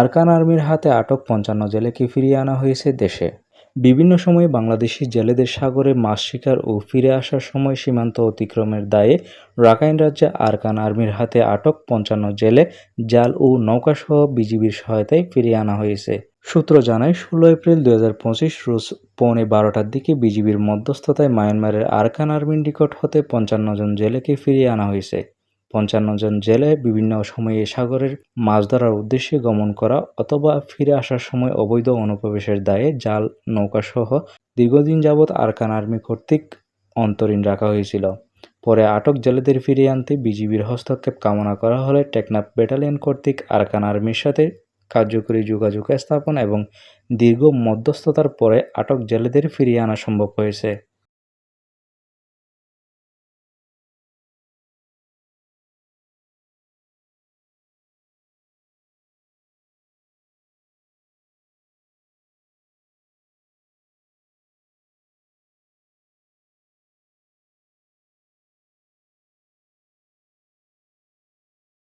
আরকান আর্মির হাতে আটক পঞ্চান্ন জেলেকে ফিরিয়ে আনা হয়েছে দেশে। বিভিন্ন সময়ে বাংলাদেশি জেলেদের সাগরে মাছ শিকার ও ফিরে আসার সময় সীমান্ত অতিক্রমের দায়ে রাখাইন রাজ্যে আরকান আর্মির হাতে আটক পঞ্চান্ন জেলে জাল ও নৌকাসহ বিজিবির সহায়তায় ফিরিয়ে আনা হয়েছে। সূত্র জানায়, ষোলো এপ্রিল দু হাজার পঁচিশ রোজ পৌনে বারোটার দিকে বিজিবির মধ্যস্থতায় মায়ানমারের আরকান আর্মির নিকট হতে পঞ্চান্ন জন জেলেকে ফিরিয়ে আনা হয়েছে। পঞ্চান্ন জন জেলে বিভিন্ন সময়ে সাগরের মাছ ধরার উদ্দেশ্যে গমন করা অথবা ফিরে আসার সময় অবৈধ অনুপ্রবেশের দায়ে জাল, নৌকাসহ দীর্ঘদিন যাবৎ আরকান আর্মি কর্তৃক অন্তরীণ রাখা হয়েছিল। পরে আটক জেলেদের ফিরিয়ে আনতে বিজিবির হস্তক্ষেপ কামনা করা হলে টেকনাফ ব্যাটালিয়ন কর্তৃক আরকান আর্মির সাথে কার্যকরী যোগাযোগ স্থাপন এবং দীর্ঘ মধ্যস্থতার পরে আটক জেলেদের ফিরিয়ে আনা সম্ভব হয়েছে।